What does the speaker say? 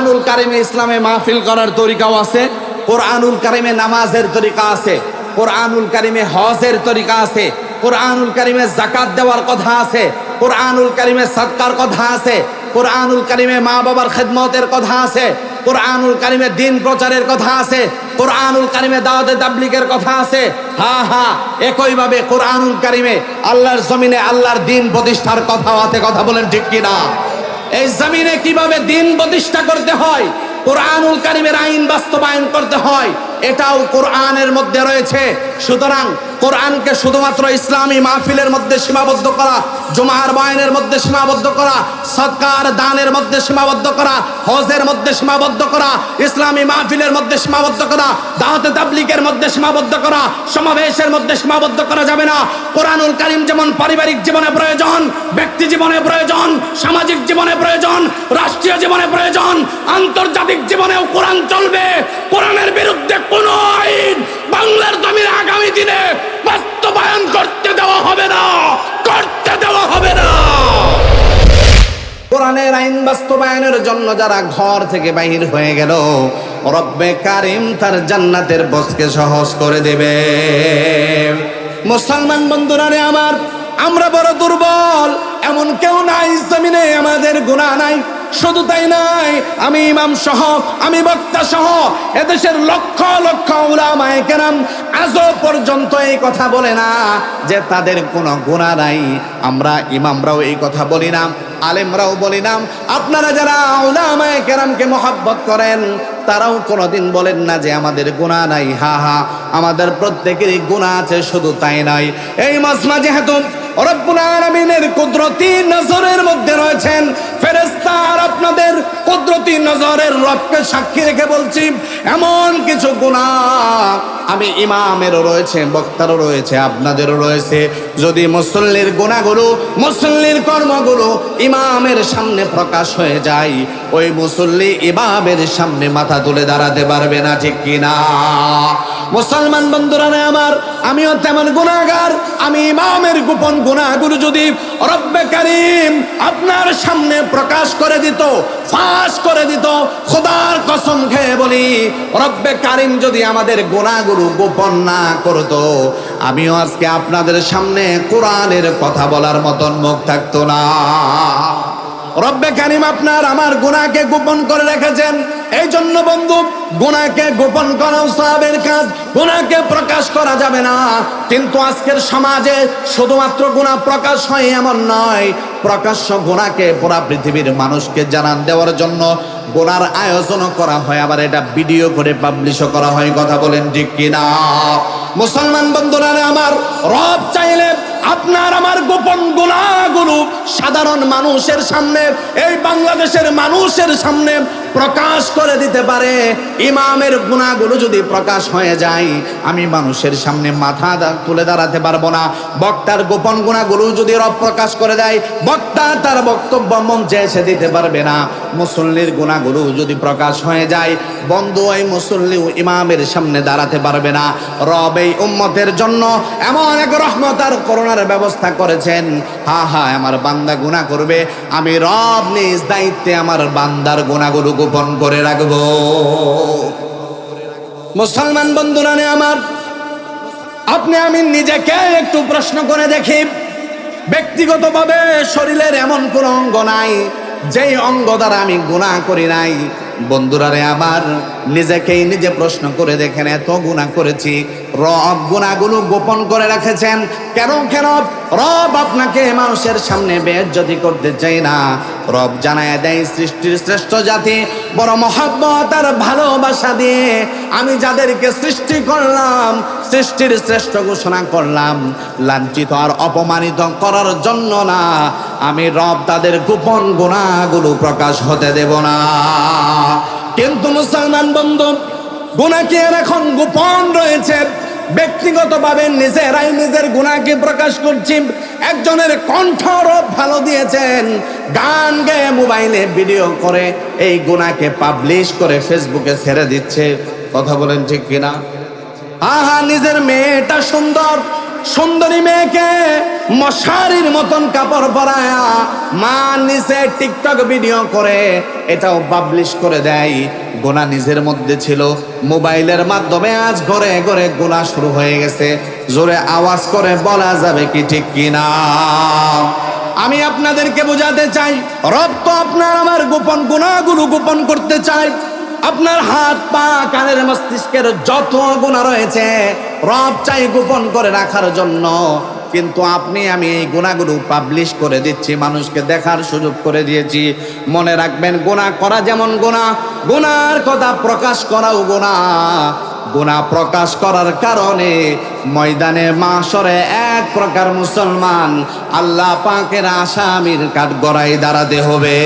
কোরআনুল কারিমে ইসলামে মাহফিল করার তরিকাও আছে, কোরআনুল কারিমে নামাজের তরিকা আছে, কোরআনুল কারিমে হজের তরিকা আছে, কোরআনুল কারিমে জাকাত দেওয়ার কথা আছে, কোরআনুল কারিমে সৎকার কথা আছে, কোরআনুল কারিমে মা বাবার খেদমতের কথা আছে, কোরআনুল কারিমে দিন প্রচারের কথা আছে, কোরআনুল কারিমে দাওয়াতে তাবলিগের কথা আছে। হা হা, একইভাবে কোরআনুল কারিমে আল্লাহর জমিনে আল্লাহর দিন প্রতিষ্ঠার কথাও আছে, কথা বলেন ঠিক কিনা? এই জমিনে কীভাবে দিন প্রতিষ্ঠা করতে হয়? কোরআনুল কারিমের আইন বাস্তবায়ন করতে হয়। এটাও কোরআনের মধ্যে রয়েছে। সুতরাং কোরআনকে শুধুমাত্র ইসলামী মাহফিলের মধ্যে সীমাবদ্ধ করা, জুমার বয়ানের মধ্যে সীমাবদ্ধ করা, সৎকার দানের মধ্যে সীমাবদ্ধ করা, হজের মধ্যে সীমাবদ্ধ করা, ইসলামী মাহফিলের মধ্যে সীমাবদ্ধ করা, দাওয়াতে তাবলিগের মধ্যে সীমাবদ্ধ করা, সমাবেশের মধ্যে সীমাবদ্ধ করা যাবে না। কোরআনুল কারিম যেমন পারিবারিক জীবনে প্রয়োজন, ব্যক্তি জীবনে প্রয়োজন, সামাজিক জীবনে প্রয়োজন, রাষ্ট্রীয় জীবনে প্রয়োজন, আন্তর্জাতিক জীবনেও কোরআন চলবে। কোরআনের বিরুদ্ধে কোন আইন বাংলার জমিনে আগামী দিনে বাস্তবায়ন করতে দেওয়া হবে না, করতে দেওয়া হবে না। কোরআনের আইন বাস্তবায়নের জন্য যারা ঘর থেকে বাহির হয়ে গেল, রব্বে কারিম তার জান্নাতের বসকে সহজ করে দেবে। মুসলমান বন্ধুরারে আমার, আমরা বড় দুর্বল, এমন কেউ নাই, জমিনে আমাদের গুণা নাই। শুধু তাই নাই আমি ইমাম সহ, আমি বক্তা সহ এদেশের লক্ষ লক্ষ উলামায়ে কেরাম আজও পর্যন্ত এই কথা বলে না যে তাদের কোনো গুণা নাই। আমরা ইমামরাও এই কথা বলি না, আলেমরাও বলি না। আপনারা যারা উলামায়ে কেরামকে মহাব্বত করেন, তারাও কোনোদিন বলেন না যে আমাদের গুণা নাই। হা হা, আমাদের প্রত্যেকেরই গুণা আছে, শুধু তাই নয়। এই মাসমা যেহেতু রব্বুল আলামিনের কুদরতি নজরের মধ্যে রয়েছেন। ফেরেশতা আর আপনাদের কুদরতি নজরের রবকে সাক্ষী রেখে বলছি, এমন কিছু গুনাহ আমি ইমামেরও রয়েছে, বক্তারও রয়েছে, আপনাদেরও রয়েছে। যদি মুসল্লির গুণাগুলো মুসল্লির কর্মগুলো ইমামের সামনে প্রকাশ হয়ে যায়, ওই মুসল্লি ইমামের সামনে মাথা তুলে দাঁড়াতে পারবে না, ঠিক কিনা? মুসলমান বন্ধুরা আমার, আমিও তেমন গুণাগার আমি ইমামের গোপন গুণাগুলো যদি রব্বে কারিম আপনার সামনে প্রকাশ করে দিত, ফাঁস করে দিত, খোদার কসম খেয়ে বলি, রব্বে কারিম যদি আমাদের গুণাগুলো গোপন না করতো, আমিও আজকে আপনাদের সামনে কোরআনের কথা বলার মতন মুখ থাকতো না। রব্বে কারিম আপনার আমার গুণাকে গোপন করে রেখেছেন। এই জন্য বন্ধু, গুনাহকে গোপন করাও সাহাবের কাজ, গুনাহকে প্রকাশ করা যাবে না। কিন্তু আজকের সমাজে শুধুমাত্র গুনাহ প্রকাশ হয় এমন নয়, প্রকাশ্য গুনাহকে পুরা পৃথিবীর মানুষকে জানান দেওয়ার জন্য গোনার আয়োজনও করা হয়। আবার এটা ভিডিও করে পাবলিশও করা হয়, কথা বলেন ঠিক কিনা? মুসলমান বন্ধুরা, আমার রব চাইলে আপনার আমার গোপন গুণাগুলো সাধারণ মানুষের সামনে, এই বাংলাদেশের মানুষের সামনে প্রকাশ করে দিতে পারে। ইমামের গুণাগুলো যদি প্রকাশ হয়ে যায়, আমি মানুষের সামনে মাথা তুলে দাঁড়াতে পারব না। বক্তার গোপন গুণাগুলো যদি রব প্রকাশ করে দেয়, বক্তা তার বক্তব্য মঞ্চে এসে দিতে পারবে না। মুসল্লির গুণাগুলো যদি প্রকাশ হয়ে যায়, বন্ধু ওই মুসল্লি ও ইমামের সামনে দাঁড়াতে পারবে না। রব এই উম্মতের জন্য এমন এক রহমত আর করোনার ব্যবস্থা করেছেন হা হা, আমার বান্দা গুণা করবে। আমি রব নিজ দায়িত্বে আমার বান্দার গুণাগুলো গোপন করে রাখব। মুসলমান বন্ধুরা আমার, আপনি, আমি নিজেকে একটু প্রশ্ন করে দেখি। ব্যক্তিগতভাবে শরীরের এমন কোন অঙ্গ নাই, যেই অঙ্গ দ্বারা আমি গুণা করি নাই। বন্ধুরা রে আমার, নিজেকেই নিজে প্রশ্ন করে দেখেন, এত গুণা করেছি। রব গুণাগুলো গোপন করে রেখেছেন। কেন কেন? রব আপনাকে মানুষের সামনে বেজ্জতি করতে চাই না। রব জানায় দেয়, সৃষ্টির শ্রেষ্ঠ জাতি, বড় মহাব্বত আর ভালোবাসা দিয়ে আমি যাদেরকে সৃষ্টি করলাম, সৃষ্টির শ্রেষ্ঠ ঘোষণা করলাম। লাঞ্ছিত আর অপমানিত করার জন্য না, আমি রব তাদের গোপন গুণাগুলো প্রকাশ হতে দেব না। কিন্তু মুসলমান বন্ধু গুণা কি এখন গোপন রয়েছে। ব্যক্তিগতভাবে নিজেরাই নিজের গুণাকে প্রকাশ করছি। একজনের কণ্ঠ ভালো দিয়েছেন। গান গেয়ে মোবাইলে ভিডিও করে এই গুণাকে পাবলিশ করে ফেসবুকে ছেড়ে দিচ্ছে। কথা বলেন ঠিক কিনা? আহা, নিজের মেয়েটা সুন্দর। সুন্দরী মেয়েকে মশারির মতন কাপড় পরায়া মা নিচে টিকটক ভিডিও করে, এটাও পাবলিশ করে দেয়। গোনা নিজের মধ্যে ছিল। মোবাইলের মাধ্যমে আজ ঘরে ঘরে গোনা শুরু হয়ে গেছে। জোরে আওয়াজ করে বলা যাবে কি ঠিক কিনা। আমি আপনাদেরকে বোঝাতে চাই, রব তো আপনার আমার গোপন গুণাগুলো গোপন করতে চাই আপনার হাত পা কানের মস্তিষ্কের যত গুণা রয়েছে রব চাই গোপন করে রাখার জন্য। কিন্তু আপনি, আমি এই গুণাগুলো পাবলিশ করে দিচ্ছি, মানুষকে দেখার সুযোগ করে দিয়েছি। মনে রাখবেন গোনা করা যেমন গোনা গোনার কথা প্রকাশ করাও গোনা গোনা প্রকাশ করার কারণে ময়দানে মাসরে এক প্রকার মুসলমান আল্লাহ পাকের আসামির কাঠ গড়াই দাঁড়াতে হবে।